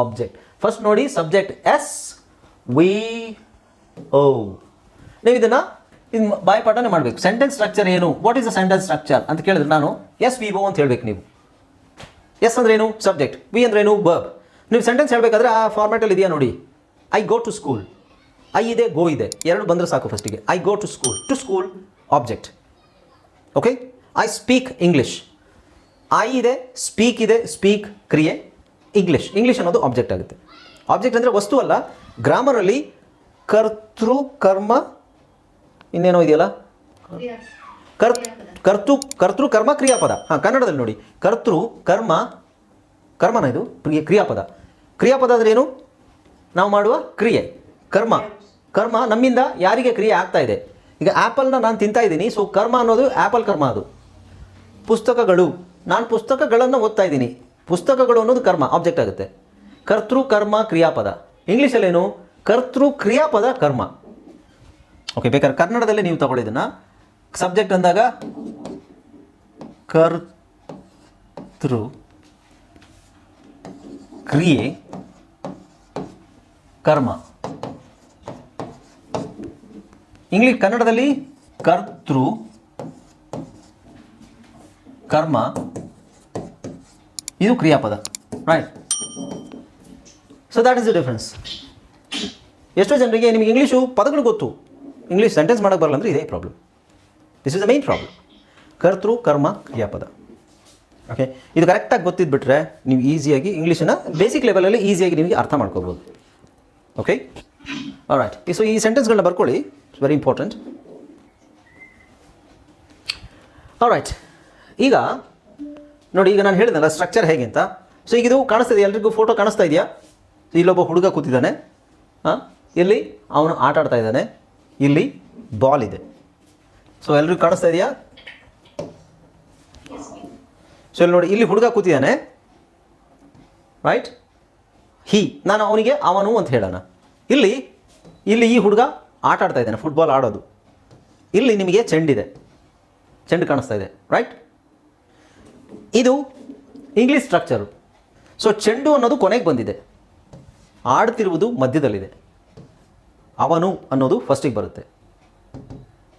ಆಬ್ಜೆಕ್ಟ್ ಫಸ್ಟ್ ನೋಡಿ ಸಬ್ಜೆಕ್ಟ್ ಎಸ್ ವಿ ಓ ನೀವು ಇದನ್ನು ಇದು ಬಾಯ್ಪಾಠನೇ ಮಾಡಬೇಕು. ಸೆಂಟೆನ್ಸ್ ಸ್ಟ್ರಕ್ಚರ್ ಏನು? What is the sentence structure ಅಂತ ಕೇಳಿದ್ರೆ ನಾನು ಎಸ್ ವಿ ಓ ಅಂತ ಹೇಳಬೇಕು ನೀವು. ಎಸ್ ಅಂದ್ರೆ ಏನು ಸಬ್ಜೆಕ್ಟ್ ವಿ ಅಂದ್ರೆ ಏನು ವರ್ಬ್ ನೀವು ಸೆಂಟೆನ್ಸ್ ಹೇಳಬೇಕಾದ್ರೆ ಆ ಫಾರ್ಮ್ಯಾಟಲ್ಲಿ ಇದೆಯಾ ನೋಡಿ. I go to school I ಇದೆ ಗೋ ಇದೆ. ಎರಡು ಬಂದರೆ ಸಾಕು ಫಸ್ಟಿಗೆ I go to school to school object okay I speak English I ಇದೆ ಸ್ಪೀಕ್ ಇದೆ ಸ್ಪೀಕ್ ಕ್ರಿಯೆ ಇಂಗ್ಲೀಷ್ ಇಂಗ್ಲೀಷ್ ಅನ್ನೋದು ಆಬ್ಜೆಕ್ಟ್ ಆಗುತ್ತೆ. ಆಬ್ಜೆಕ್ಟ್ ಅಂದರೆ ವಸ್ತು ಅಲ್ಲ ಗ್ರಾಮರಲ್ಲಿ ಕರ್ತೃ ಕರ್ಮ ಇನ್ನೇನೋ ಇದೆಯಲ್ಲ? ಕರ್ ಕರ್ತೃ ಕರ್ತೃ ಕರ್ಮ ಕ್ರಿಯಾಪದ. ಹಾಂ ಕನ್ನಡದಲ್ಲಿ ನೋಡಿ. ಕರ್ತೃ ಕರ್ಮ ಕರ್ಮನ ಇದು? ಕ್ರಿಯಾಪದ ಕ್ರಿಯಾಪದ. ಅಂದ್ರೆ ಏನು? ನಾವು ಮಾಡುವ ಕ್ರಿಯೆ. ಕರ್ಮ. ಕರ್ಮ ನಮ್ಮಿಂದ ಯಾರಿಗೆ ಕ್ರಿಯೆ ಆಗ್ತಾ ಇದೆ? ಈಗ ಆ್ಯಪಲ್ನ ನಾನು ತಿಂತಾ ಇದ್ದೀನಿ ಸೊ ಕರ್ಮ ಅನ್ನೋದು ಆ್ಯಪಲ್ ಕರ್ಮ ಅದು. ಪುಸ್ತಕಗಳು. ನಾನು ಪುಸ್ತಕಗಳನ್ನು ಓದ್ತಾ ಇದ್ದೀನಿ. ಪುಸ್ತಕಗಳು ಅನ್ನೋದು ಕರ್ಮ ಆಬ್ಜೆಕ್ಟ್ ಆಗುತ್ತೆ. ಕರ್ತೃ, ಕರ್ಮ, ಕ್ರಿಯಾಪದ. ಇಂಗ್ಲೀಷಲ್ಲೇನು? ಕರ್ತೃ, ಕ್ರಿಯಾಪದ, ಕರ್ಮ. ಓಕೆ ಬೇಕಾದ್ರೆ ಕನ್ನಡದಲ್ಲೇ ನೀವು ತಗೊಳ್ಳಿದ್ದನ್ನ ಸಬ್ಜೆಕ್ಟ್ ಅಂದಾಗ ಕರ್ತೃ, ಕ್ರಿಯೆ, ಕರ್ಮ. ಇಂಗ್ಲಿಷ್ ಕನ್ನಡದಲ್ಲಿ ಕರ್ತೃ ಕರ್ಮ, ಇದು ಕ್ರಿಯಾಪದ right so that is the difference ಎಷ್ಟೋ ಜನರಿಗೆ ನಿಮಗೆ ಇಂಗ್ಲೀಷು ಪದಗಳು ಗೊತ್ತು. ಇಂಗ್ಲೀಷ್ ಸೆಂಟೆನ್ಸ್ ಮಾಡೋಕ್ಕೆ ಬರಲ್ಲ ಅಂದರೆ ಇದೇ problem this is the main problem ಕರ್ತೃ, ಕರ್ಮ, ಕ್ರಿಯಾಪದ. ಓಕೆ ಇದು ಕರೆಕ್ಟಾಗಿ ಗೊತ್ತಿದ್ಬಿಟ್ರೆ ನೀವು ಈಸಿಯಾಗಿ ಇಂಗ್ಲೀಷನ್ನು ಬೇಸಿಕ್ ಲೆವೆಲಲ್ಲಿ ಈಸಿಯಾಗಿ ನಿಮಗೆ ಅರ್ಥ ಮಾಡ್ಕೋಬೋದು. ಓಕೆ ರೈಟ್ ಸೊ ಈ ಸೆಂಟೆನ್ಸ್ಗಳನ್ನ ಬರ್ಕೊಳ್ಳಿ. ಇಟ್ಸ್ ವೆರಿ ಇಂಪಾರ್ಟೆಂಟ್ ರೈಟ್ ಈಗ, ನೋಡಿ, ಈಗ ನಾನು ಹೇಳಿದ್ನಲ್ಲ ಸ್ಟ್ರಕ್ಚರ್ ಹೇಗೆ ಅಂತ. ಸೊ ಈಗ ಇದು ಕಾಣಿಸ್ತಾ ಇದೆಯಾ ಎಲ್ರಿಗೂ ಫೋಟೋ ಕಾಣಿಸ್ತಾ ಇದೆಯಾ? ಇಲ್ಲೊಬ್ಬ ಹುಡುಗ ಕೂತಿದ್ದಾನೆ. ಹಾಂ? ಇಲ್ಲಿ ಅವನು ಆಟ ಆಡ್ತಾ ಇದ್ದಾನೆ. ಇಲ್ಲಿ ಬಾಲ್ ಇದೆ. ಸೊ ಎಲ್ರಿಗೂ ಕಾಣಿಸ್ತಾ ಇದೆಯಾ? ಸೊ ಇಲ್ಲಿ ನೋಡಿ, ಇಲ್ಲಿ ಹುಡುಗ ಕೂತಿದ್ದಾನೆ. ರೈಟ್ ಹೀ ನಾನು ಅವನಿಗೆ ಅವನು ಅಂತ ಹೇಳೋಣ. ಇಲ್ಲಿ ಇಲ್ಲಿ ಈ ಹುಡುಗ ಆಟ ಆಡ್ತಾ ಇದ್ದಾನೆ ಫುಟ್ಬಾಲ್ ಆಡೋದು. ಇಲ್ಲಿ ನಿಮಗೆ ಚೆಂಡಿದೆ. ಚೆಂಡು ಕಾಣಿಸ್ತಾ ಇದೆ. ರೈಟ್ ಇದು ಇಂಗ್ಲೀಷ್ ಸ್ಟ್ರಕ್ಚರು ಸೊ ಚೆಂಡು ಅನ್ನೋದು ಕೊನೆಗೆ ಬಂದಿದೆ. ಆಡ್ತಿರುವುದು ಮಧ್ಯದಲ್ಲಿದೆ. ಅವನು ಅನ್ನೋದು ಫಸ್ಟಿಗೆ ಬರುತ್ತೆ.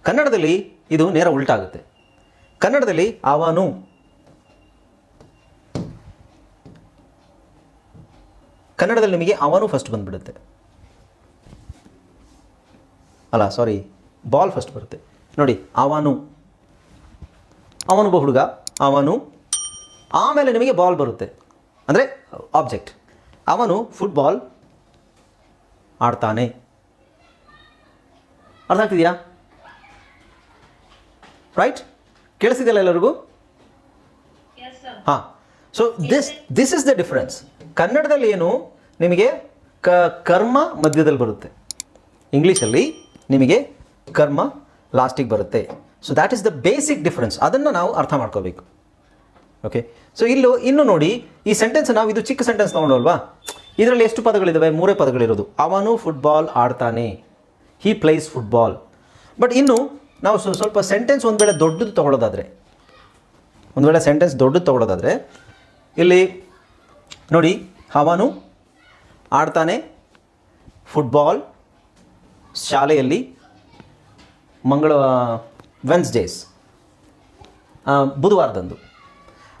ಕನ್ನಡದಲ್ಲಿ ಇದು ನೇರ ಉಲ್ಟಾಗುತ್ತೆ. ಕನ್ನಡದಲ್ಲಿ ಅವನು ಕನ್ನಡದಲ್ಲಿ ನಿಮಗೆ ಅವನು ಫಸ್ಟ್ ಬಂದ್ಬಿಡುತ್ತೆ. ಅಲ್ಲ ಸಾರಿ ಬಾಲ್ ಫಸ್ಟ್ ಬರುತ್ತೆ. ನೋಡಿ, ಅವನು. ಅವನೊಬ್ಬ ಹುಡುಗ, ಅವನು ಆಮೇಲೆ ನಿಮಗೆ ಬಾಲ್ ಬರುತ್ತೆ. ಅಂದರೆ ಆಬ್ಜೆಕ್ಟ್ ಅವನು ಫುಟ್ಬಾಲ್ ಆಡ್ತಾನೆ. ಅರ್ಥ ಆಗ್ತಿದೆಯಾ? ರೈಟ್ ಕೇಳಿಸಿದೆಯಲ್ಲ ಎಲ್ಲರಿಗೂ. ಹಾಂ. So this this is the difference ಕನ್ನಡದಲ್ಲಿ ಏನು? ನಿಮಗೆ ಕ ಕರ್ಮ ಮಧ್ಯದಲ್ಲಿ ಬರುತ್ತೆ. ಇಂಗ್ಲೀಷಲ್ಲಿ ನಿಮಗೆ ಕರ್ಮ ಲಾಸ್ಟಿಗೆ ಬರುತ್ತೆ. So that is the basic difference ಅದನ್ನು ನಾವು ಅರ್ಥ ಮಾಡ್ಕೋಬೇಕು. ಓಕೆ ಸೊ ಇಲ್ಲೂ, ಇನ್ನು ನೋಡಿ, ಈ ಸೆಂಟೆನ್ಸ್ ನಾವು ಇದು ಚಿಕ್ಕ ಸೆಂಟೆನ್ಸ್ ತೊಗೊಂಡಲ್ವಾ? ಇದರಲ್ಲಿ ಎಷ್ಟು ಪದಗಳಿದ್ದಾವೆ ಮೂರೇ ಪದಗಳಿರೋದು. ಅವನು ಫುಟ್ಬಾಲ್ ಆಡ್ತಾನೆ. ಹಿ ಪ್ಲೇಸ್ ಫುಟ್ಬಾಲ್ ಬಟ್ ಇನ್ನು, ನಾವು ಸ್ವ- ಸ್ವಲ್ಪ ಸೆಂಟೆನ್ಸ್ ಒಂದು ವೇಳೆ ದೊಡ್ಡದು ತೊಗೊಳೋದಾದರೆ, ಒಂದು ವೇಳೆ ಸೆಂಟೆನ್ಸ್ ದೊಡ್ಡದು ತೊಗೊಳೋದಾದರೆ, ಇಲ್ಲಿ ನೋಡಿ, ಅವನು ಆಡ್ತಾನೆ ಫುಟ್ಬಾಲ್ ಶಾಲೆಯಲ್ಲಿ ಮಂಗಳ ವೆನ್ಸ್ಡೇಸ್ ಬುಧವಾರದಂದು.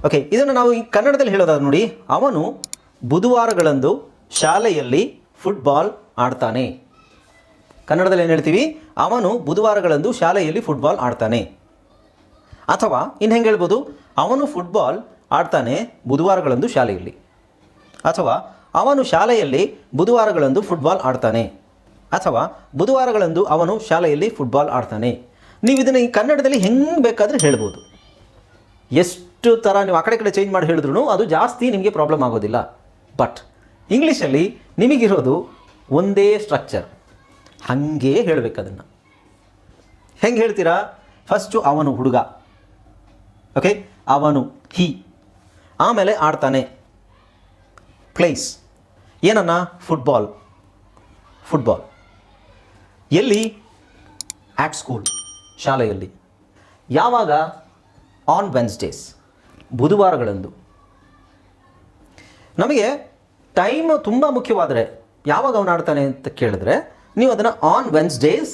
ಓಕೆ ಇದನ್ನು ನಾವು ಈ ಕನ್ನಡದಲ್ಲಿ ಹೇಳೋದಾದ್ರೆ ನೋಡಿ, ಅವನು ಬುಧವಾರಗಳಂದು ಶಾಲೆಯಲ್ಲಿ ಫುಟ್ಬಾಲ್ ಆಡ್ತಾನೆ. ಕನ್ನಡದಲ್ಲಿ ಏನು ಹೇಳ್ತೀವಿ? ಅವನು ಬುಧವಾರಗಳಂದು ಶಾಲೆಯಲ್ಲಿ ಫುಟ್ಬಾಲ್ ಆಡ್ತಾನೆ. ಅಥವಾ ಇನ್ನು ಹೆಂಗೆ ಹೇಳ್ಬೋದು? ಅವನು ಫುಟ್ಬಾಲ್ ಆಡ್ತಾನೆ ಬುಧವಾರಗಳಂದು ಶಾಲೆಯಲ್ಲಿ. ಅಥವಾ ಅವನು ಶಾಲೆಯಲ್ಲಿ ಬುಧವಾರಗಳಂದು ಫುಟ್ಬಾಲ್ ಆಡ್ತಾನೆ. ಅಥವಾ ಬುಧವಾರಗಳಂದು ಅವನು ಶಾಲೆಯಲ್ಲಿ ಫುಟ್ಬಾಲ್ ಆಡ್ತಾನೆ. ನೀವು ಇದನ್ನು ಈ ಕನ್ನಡದಲ್ಲಿ ಹೆಂಗೆ ಬೇಕಾದರೂ ಹೇಳ್ಬೋದು. ಎಷ್ಟು ಥರ ನೀವು ಆ ಕಡೆ ಕಡೆ ಚೇಂಜ್ ಮಾಡಿ ಹೇಳಿದ್ರು ಅದು ಜಾಸ್ತಿ ನಿಮಗೆ ಪ್ರಾಬ್ಲಮ್ ಆಗೋದಿಲ್ಲ. ಬಟ್ ಇಂಗ್ಲೀಷಲ್ಲಿ ನಿಮಗಿರೋದು ಒಂದೇ ಸ್ಟ್ರಕ್ಚರ್ ಹಾಗೇ ಹೇಳಬೇಕು ಅದನ್ನು. ಹೆಂಗೆ ಹೇಳ್ತೀರಾ? ಫಸ್ಟು ಅವನು ಹುಡುಗ. ಓಕೆ ಅವನು ಹಿ ಆಮೇಲೆ ಆಡ್ತಾನೆ. ಪ್ಲೇಸ್ ಏನನ್ನ? ಫುಟ್ಬಾಲ್ ಫುಟ್ಬಾಲ್ ಎಲ್ಲಿ? ಆಟ್ ಸ್ಕೂಲ್ ಶಾಲೆಯಲ್ಲಿ. ಯಾವಾಗ? ಆನ್ ವೆನ್ಸ್ಡೇಸ್ ಬುಧವಾರಗಳಂದು. ನಮಗೆ ಟೈಮ್ ತುಂಬ ಮುಖ್ಯವಾದರೆ ಯಾವಾಗ ಅವನು ಆಡ್ತಾನೆ ಅಂತ ಕೇಳಿದ್ರೆ ನೀವು ಅದನ್ನು ಆನ್ ವೆನ್ಸ್ಡೇಸ್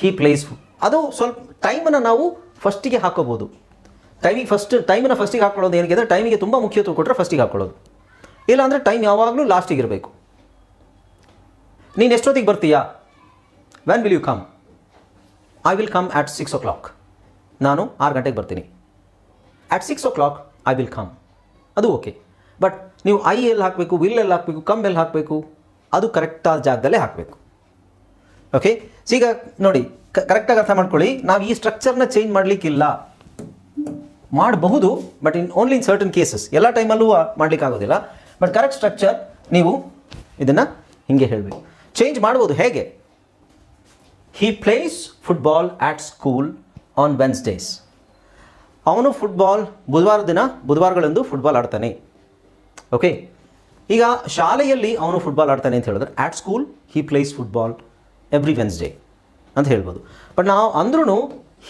ಹೀ ಪ್ಲೇಸ್ ಅದು ಸ್ವಲ್ಪ ಟೈಮನ್ನು ನಾವು ಫಸ್ಟಿಗೆ ಹಾಕೋಬೋದು. ಟೈಮಿಗೆ ಫಸ್ಟ್ ಟೈಮನ್ನು ಫಸ್ಟಿಗೆ ಹಾಕೊಳ್ಳೋದು ಅಂದರೆ ಟೈಮಿಗೆ ತುಂಬ ಮುಖ್ಯತ್ವ ಕೊಟ್ಟರೆ ಫಸ್ಟಿಗೆ ಹಾಕೊಳ್ಳೋದು. ಇಲ್ಲಾಂದರೆ ಟೈಮ್ ಯಾವಾಗಲೂ ಲಾಸ್ಟಿಗೆ ಇರಬೇಕು. ನೀನು ಎಷ್ಟೊತ್ತಿಗೆ ಬರ್ತೀಯಾ? When will you come I will come at six o'clock ನಾನು ಆರು ಗಂಟೆಗೆ ಬರ್ತೀನಿ. At six o'clock I will come ಅದು ಓಕೆ ಬಟ್ ನೀವು ಐ ಎಲ್ಲಿ ಹಾಕಬೇಕು ವಿಲ್ ಎಲ್ಲಿ ಹಾಕಬೇಕು ಕಮ್ ಎಲ್ಲಿ ಹಾಕಬೇಕು, ಅದು ಕರೆಕ್ಟಾದ ಜಾಗದಲ್ಲೇ ಹಾಕಬೇಕು. ಓಕೆ ಈಗ ನೋಡಿ ಕರೆಕ್ಟಾಗಿ ಅರ್ಥ ಮಾಡ್ಕೊಳ್ಳಿ. ನಾವು ಈ ಸ್ಟ್ರಕ್ಚರ್ನ ಚೇಂಜ್ ಮಾಡಲಿಕ್ಕಿಲ್ಲ. ಮಾಡಬಹುದು but in only in certain cases ಎಲ್ಲ ಟೈಮಲ್ಲೂ ಮಾಡಲಿಕ್ಕಾಗೋದಿಲ್ಲ ಬಟ್ ಕರೆಕ್ಟ್ ಸ್ಟ್ರಕ್ಚರ್ ನೀವು ಇದನ್ನು ಹಿಂಗೆ ಹೇಳಬೇಕು. ಚೇಂಜ್ ಮಾಡ್ಬೋದು ಹೇಗೆ? He plays football at school on Wednesdays ಅವನು ಫುಟ್ಬಾಲ್ ಬುಧವಾರ ದಿನ ಬುಧವಾರಗಳಂದು ಫುಟ್ಬಾಲ್ ಆಡ್ತಾನೆ. ಓಕೆ ಈಗ ಶಾಲೆಯಲ್ಲಿ ಅವನು ಫುಟ್ಬಾಲ್ ಆಡ್ತಾನೆ ಅಂತ ಹೇಳಿದ್ರೆ at school he plays football every Wednesday ಅಂತ ಹೇಳ್ಬೋದು. ಬಟ್ ನಾವು ಅಂದ್ರೂ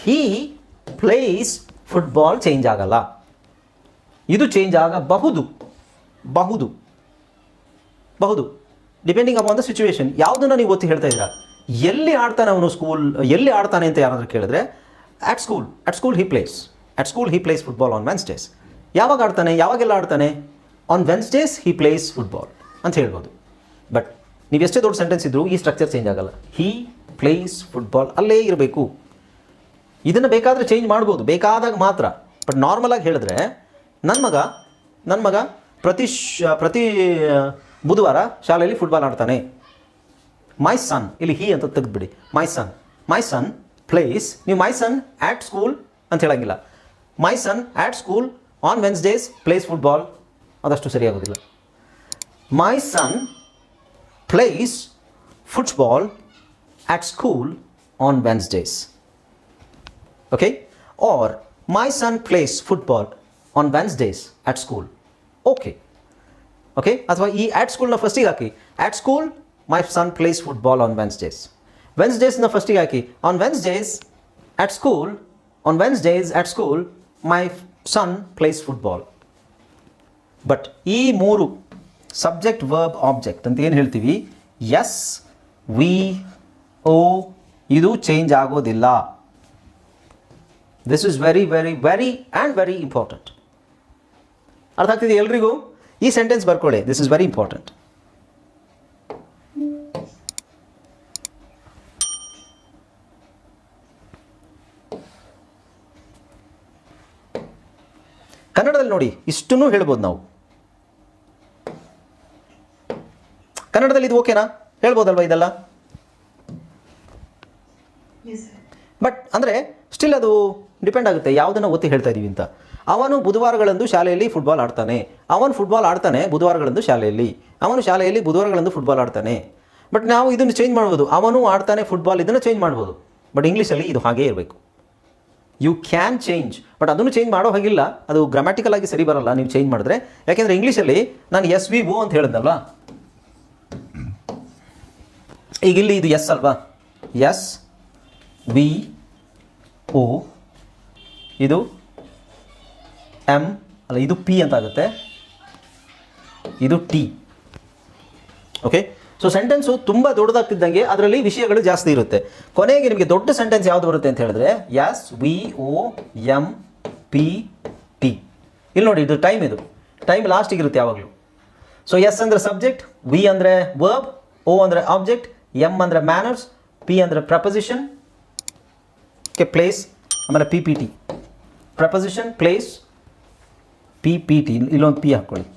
ಹೀ ಪ್ಲೇಸ್ ಫುಟ್ಬಾಲ್ ಚೇಂಜ್ ಆಗಲ್ಲ. ಇದು ಚೇಂಜ್ ಆಗಬಹುದು. ಬಹುದು. ಬಹುದು. ಡಿಪೆಂಡಿಂಗ್ ಅಪಾನ್ ದ ಸಿಚುವೇಶನ್ ಯಾವುದನ್ನ ನೀವು ಒತ್ತಿ ಹೇಳ್ತಾ ಇದ್ದೀರಾ? ಎಲ್ಲಿ ಆಡ್ತಾನೆ ಅವನು ಸ್ಕೂಲ್ ಎಲ್ಲಿ ಆಡ್ತಾನೆ ಅಂತ ಯಾರಾದರೂ ಕೇಳಿದ್ರೆ at school at school he plays at school he plays football on Wednesdays ಯಾವಾಗ ಆಡ್ತಾನೆ? ಯಾವಾಗೆಲ್ಲ ಆಡ್ತಾನೆ? On Wednesdays he plays football ಅಂತ ಹೇಳ್ಬೋದು. ಬಟ್ ನೀವು ಎಷ್ಟೇ ದೊಡ್ಡ ಸೆಂಟೆನ್ಸ್ ಇದ್ದರೂ ಈ ಸ್ಟ್ರಕ್ಚರ್ ಚೇಂಜ್ ಆಗಲ್ಲ. ಹಿ ಪ್ಲೇಸ್ ಫುಟ್ಬಾಲ್ ಅಲ್ಲೇ ಇರಬೇಕು. ಇದನ್ನು ಬೇಕಾದರೆ ಚೇಂಜ್ ಮಾಡ್ಬೋದು. ಬೇಕಾದಾಗ ಮಾತ್ರ. ಬಟ್ ನಾರ್ಮಲಾಗಿ ಹೇಳಿದ್ರೆ ನನ್ನ ಮಗ ನನ್ನ ಮಗ ಪ್ರತಿ ಶ, ಪ್ರತಿ ಬುಧವಾರ ಶಾಲೆಯಲ್ಲಿ ಫುಟ್ಬಾಲ್ ಆಡ್ತಾನೆ. ಮೈ ಸನ್ ಇಲ್ಲಿ ಹೀ ಅಂತ ತೆಗೆದ್ಬಿಡಿ. My son my son plays ನೀವು ಮೈ ಸನ್ ಆ್ಯಟ್ ಸ್ಕೂಲ್ ಅಂತ ಹೇಳಂಗಿಲ್ಲ. My son at school on Wednesdays plays football ಅದಷ್ಟು ಸರಿಯಾಗೋದಿಲ್ಲ. My son plays football at school on Wednesdays okay? Or my son plays football on wednesdays at school. Okay. Okay ಅಥವಾ ಈ at ಸ್ಕೂಲ್ನ ಫಸ್ಟಿಗೆ ಹಾಕಿ at school my son plays football on Wednesdays ವೆನ್ಸ್ಡೇಸ್ನ ಫಸ್ಟಿಗೆ ಹಾಕಿ on Wednesdays at school on Wednesdays at school my son plays football but ಈ ಮೂರು subject verb object ಅಂತ ಏನು ಹೇಳ್ತೀವಿ? ಎಸ್ ವಿ ಓ, ಇದು ಚೇಂಜ್ ಆಗೋದಿಲ್ಲ. This is very very very and very important ಅರ್ಥ ಆಗ್ತಿದೆ ಎಲ್ರಿಗೂ? ಈ ಸೆಂಟೆನ್ಸ್ ಬರ್ಕೊಳ್ಳಿ. ದಿಸ್ ಇಸ್ ವೆರಿ ಇಂಪಾರ್ಟೆಂಟ್ ಕನ್ನಡದಲ್ಲಿ ನೋಡಿ ಇಷ್ಟನ್ನು ಹೇಳ್ಬೋದು ನಾವು. ಕನ್ನಡದಲ್ಲಿ ಇದು ಓಕೆನಾ? ಹೇಳ್ಬೋದಲ್ವಾ ಇದೆಲ್ಲ? ಬಟ್ ಅಂದರೆ ಸ್ಟಿಲ್ ಅದು ಡಿಪೆಂಡ್ ಆಗುತ್ತೆ ಯಾವುದನ್ನು ಒತ್ತಿ ಹೇಳ್ತಾ ಇದ್ದೀವಿ ಅಂತ. ಅವನು ಬುಧವಾರಗಳಂದು ಶಾಲೆಯಲ್ಲಿ ಫುಟ್ಬಾಲ್ ಆಡ್ತಾನೆ. ಅವನು ಫುಟ್ಬಾಲ್ ಆಡ್ತಾನೆ ಬುಧವಾರಗಳಂದು ಶಾಲೆಯಲ್ಲಿ. ಅವನು ಶಾಲೆಯಲ್ಲಿ ಬುಧವಾರಗಳಂದು ಫುಟ್ಬಾಲ್ ಆಡ್ತಾನೆ. ಬಟ್ ನಾವು ಇದನ್ನು ಚೇಂಜ್ ಮಾಡ್ಬೋದು. ಅವನು ಆಡ್ತಾನೆ ಫುಟ್ಬಾಲ್ ಇದನ್ನು ಚೇಂಜ್ ಮಾಡ್ಬೋದು. ಬಟ್ ಇಂಗ್ಲೀಷಲ್ಲಿ ಇದು ಹಾಗೇ ಇರಬೇಕು. ಯು ಕ್ಯಾನ್ ಚೇಂಜ್ ಬಟ್ ಅದನ್ನು ಚೇಂಜ್ ಮಾಡೋ ಹಾಗಿಲ್ಲ. ಅದು ಗ್ರಾಮ್ಯಾಟಿಕಲ್ ಆಗಿ ಸರಿ ಬರಲ್ಲ. ನೀವು ಚೇಂಜ್ ಮಾಡಿದ್ರೆ. ಯಾಕೆಂದರೆ ಇಂಗ್ಲೀಷಲ್ಲಿ ನಾನು ಎಸ್ ವಿ ಓ ಅಂತ ಹೇಳಿದ್ನಲ್ವಾ? ಈಗ ಇಲ್ಲಿ ಇದು ಎಸ್ ಅಲ್ವಾ? ಎಸ್ ವಿ ಓ ಇದು ಎಂ ಅಲ್ಲ, ಇದು ಪಿ ಅಂತ ಆಗುತ್ತೆ. ಇದು ಟಿ ಓಕೆ ಸೊ ಸೆಂಟೆನ್ಸು ತುಂಬ ದೊಡ್ಡದಾಗ್ತಿದ್ದಂಗೆ ಅದರಲ್ಲಿ ವಿಷಯಗಳು ಜಾಸ್ತಿ ಇರುತ್ತೆ. ಕೊನೆಗೆ ನಿಮಗೆ ದೊಡ್ಡ ಸೆಂಟೆನ್ಸ್ ಯಾವುದು ಬರುತ್ತೆ ಅಂತ ಹೇಳಿದ್ರೆ S V O M P T ಇಲ್ಲಿ ನೋಡಿ, ಇದು ಟೈಮ್ ಇದು. ಟೈಮ್ ಲಾಸ್ಟಿಗೆ ಇರುತ್ತೆ ಯಾವಾಗಲೂ. ಸೊ ಎಸ್ ಅಂದರೆ ಸಬ್ಜೆಕ್ಟ್ ವಿ ಅಂದರೆ ವರ್ಬ್ ಓ ಅಂದರೆ ಆಬ್ಜೆಕ್ಟ್ ಎಂ ಅಂದರೆ ಮ್ಯಾನರ್ಸ್ ಪಿ ಅಂದರೆ ಪ್ರಪೊಸಿಷನ್ ಕೆ ಪ್ಲೇಸ್ ಆಮೇಲೆ P P T preposition place P P T ಇಲ್ಲೊಂದು ಪಿ ಹಾಕ್ಕೊಳ್ಳಿ.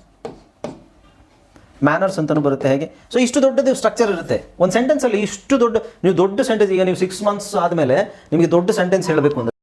ಮ್ಯಾನರ್ಸ್ ಅಂತಲೂ ಬರುತ್ತೆ ಹೇಗೆ? ಸೊ ಇಷ್ಟು ದೊಡ್ಡದು ಸ್ಟ್ರಕ್ಚರ್ ಇರುತ್ತೆ. ಒಂದು ಸೆಂಟೆನ್ಸಲ್ಲಿ ಇಷ್ಟು ದೊಡ್ಡ, ನೀವು ದೊಡ್ಡ ಸೆಂಟೆನ್ಸ್ ಈಗ ನೀವು ಸಿಕ್ಸ್ ಮಂತ್ಸ್ ಆದಮೇಲೆ ನಿಮಗೆ ದೊಡ್ಡ ಸೆಂಟೆನ್ಸ್ ಹೇಳಬೇಕು ಅಂದರೆ